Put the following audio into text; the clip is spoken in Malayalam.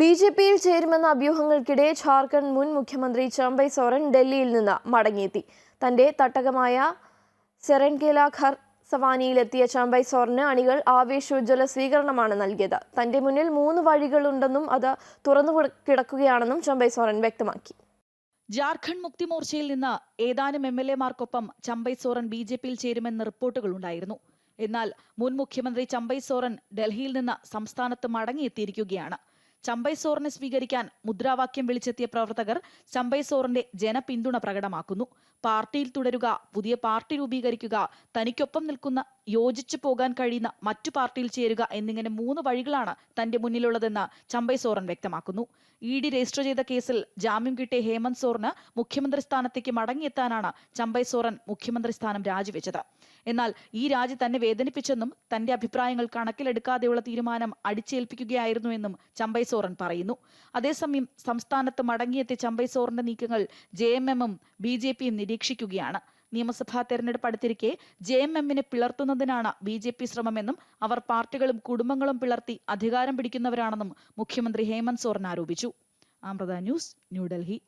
ബി ജെ പിയിൽ ചേരുമെന്ന അഭ്യൂഹങ്ങൾക്കിടെ ഝാർഖണ്ഡ് മുൻ മുഖ്യമന്ത്രി ചമ്പൈ സോറൻ ഡൽഹിയിൽ നിന്ന് മടങ്ങിയെത്തി. തന്റെ തട്ടകമായ സെറൻകേല ഖർ സവാനിയിലെത്തിയ ചമ്പൈ സോറിന് അണികൾ ആവേശോജ്വല സ്വീകരണമാണ് നൽകിയത്. തന്റെ മുന്നിൽ മൂന്ന് വഴികളുണ്ടെന്നും അത് തുറന്നു കിടക്കുകയാണെന്നും ചമ്പൈ സോറൻ വ്യക്തമാക്കി. ജാർഖണ്ഡ് മുക്തി മോർച്ചയിൽ നിന്ന് ഏതാനും എം എൽ എമാർക്കൊപ്പം ചമ്പൈ സോറൻ ബി ജെ പിയിൽ ചേരുമെന്ന് റിപ്പോർട്ടുകളുണ്ടായിരുന്നു. എന്നാൽ മുൻ മുഖ്യമന്ത്രി ചമ്പൈ സോറൻ ഡൽഹിയിൽ നിന്ന് സംസ്ഥാനത്ത് മടങ്ങിയെത്തിയിരിക്കുകയാണ്. ചമ്പൈ സോറിനെ സ്വീകരിക്കാൻ മുദ്രാവാക്യം വിളിച്ചെത്തിയ പ്രവർത്തകർ ചമ്പൈ സോറിന്റെ ജനപിന്തുണ പ്രകടമാക്കുന്നു. പാർട്ടിയിൽ തുടരുക പുതിയ പാർട്ടി രൂപീകരിക്കുക തനിക്കൊപ്പം നിൽക്കുന്ന യോജിച്ചു പോകാൻ കഴിയുന്ന മറ്റു പാർട്ടിയിൽ ചേരുക എന്നിങ്ങനെ മൂന്ന് വഴികളാണ് തന്റെ മുന്നിലുള്ളതെന്ന് ചമ്പൈ സോറൻ വ്യക്തമാക്കുന്നു. ഇ ഡി രജിസ്റ്റർ ചെയ്ത കേസിൽ ജാമ്യം കിട്ടിയ ഹേമന്ത് സോറിന് മുഖ്യമന്ത്രി സ്ഥാനത്തേക്ക് മടങ്ങിയെത്താനാണ് ചമ്പൈ സോറൻ മുഖ്യമന്ത്രി സ്ഥാനം രാജിവെച്ചത്. എന്നാൽ ഈ രാജി തന്നെ വേദനിപ്പിച്ചെന്നും തന്റെ അഭിപ്രായങ്ങൾ കണക്കിലെടുക്കാതെയുള്ള തീരുമാനം അടിച്ചേൽപ്പിക്കുകയായിരുന്നുവെന്നും ചമ്പൈ സോറൻ പറയുന്നു. അതേസമയം സംസ്ഥാനത്ത് മടങ്ങിയെത്തിയ ചമ്പൈ സോറിന്റെ നീക്കങ്ങൾ ജെ എം എമ്മും ബി ജെ പിയും നിരീക്ഷിക്കുകയാണ്. നിയമസഭാ തെരഞ്ഞെടുപ്പ് അടുത്തിരിക്കെ ജെ എം എമ്മിനെ പിളർത്തുന്നതിനാണ് ബി ജെ പി ശ്രമമെന്നും അവർ പാർട്ടികളും കുടുംബങ്ങളും പിളർത്തി അധികാരം പിടിക്കുന്നവരാണെന്നും മുഖ്യമന്ത്രി ഹേമന്ത് സോറൻ ആരോപിച്ചു. അമൃത ന്യൂസ് ന്യൂഡൽഹി.